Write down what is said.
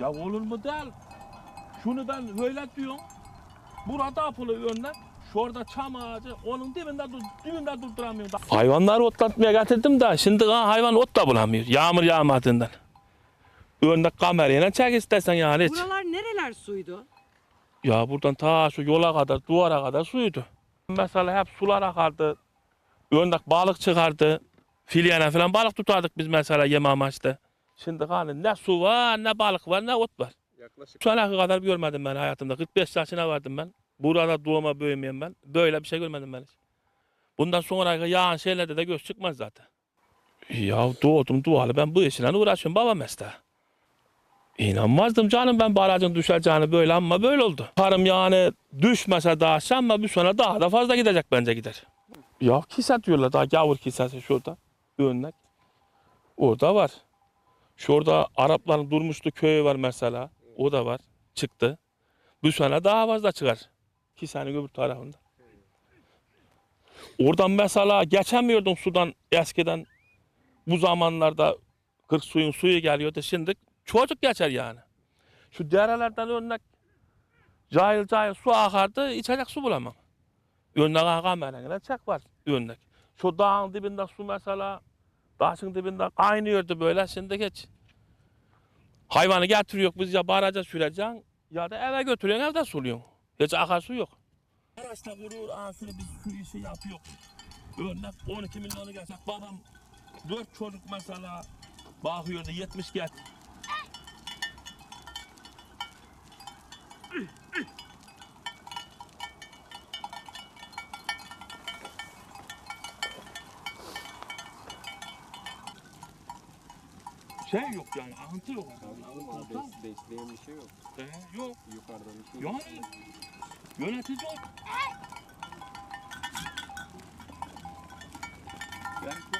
Ya olur mu değil. Şunu ben böyle diyorum. Burada apılı önüne. Şurada çam ağacı onun dibinde dur, dibinde durduramıyorum. Hayvanları otlatmaya getirdim de şimdi ha, hayvan ot da bulamıyor. Yağmur yağmadığından. Önde kamerayla çek istersen yani hiç. Buralar nereler suydu? Ya buradan ta şu yola kadar, duvara kadar suydu. Mesela hep sular akardı. Önde balık çıkardı. Filyene falan balık tutardık biz mesela yeme amaçlı. Şimdi hani ne su var, ne balık var, ne ot var. Yaklaşık Şu ana kadar görmedim ben hayatımda. 45 yaşına vardım ben. Burada doğma büyümeyen ben. Böyle bir şey görmedim ben hiç. Bundan sonra yağan şeylerde de göz çıkmaz zaten. Ya doğdum doğalı ben bu işle uğraşıyorum baba mesleği. İnanmazdım canım ben barajın düşeceğini böyle ama böyle oldu. Karım yani düşmese daha ama bir sonra daha da fazla gidecek bence gider. Ya kisa diyorlar daha gavur kisası şurada. Örnek. Orada var. Şurada Arapların durmuştu köyü var mesela. O da var. Çıktı. Bu sene daha fazla çıkar. Kisanın öbür tarafında. Oradan mesela geçemiyordum sudan eskiden. Bu zamanlarda kırk suyun suyu geliyordu. Şimdi çocuk geçer yani. Şu derelerden örnek cahil cahil su akardı. içecek su bulamam. Örnek kamerayla çek var örnek. Şu dağın dibinde su mesela taşın dibinde kaynıyordu böyle. Şimdi geç. Hayvanı getiriyor biz ya baraja süreceksin ya da eve götürüyorsun evde suluyorsun. Hiç akarsu yok. Araçta vurur ağasını biz işi yapıyor. Örnek 12 milyonu gelsek babam 4 çocuk mesela bakıyordu 70 get. şey yok yani alıntı yok. Komutan Bes, besleyen bir şey yok. Ee, yok. Yukarıdan bir şey yok. Şey yani yönetici yok. Yani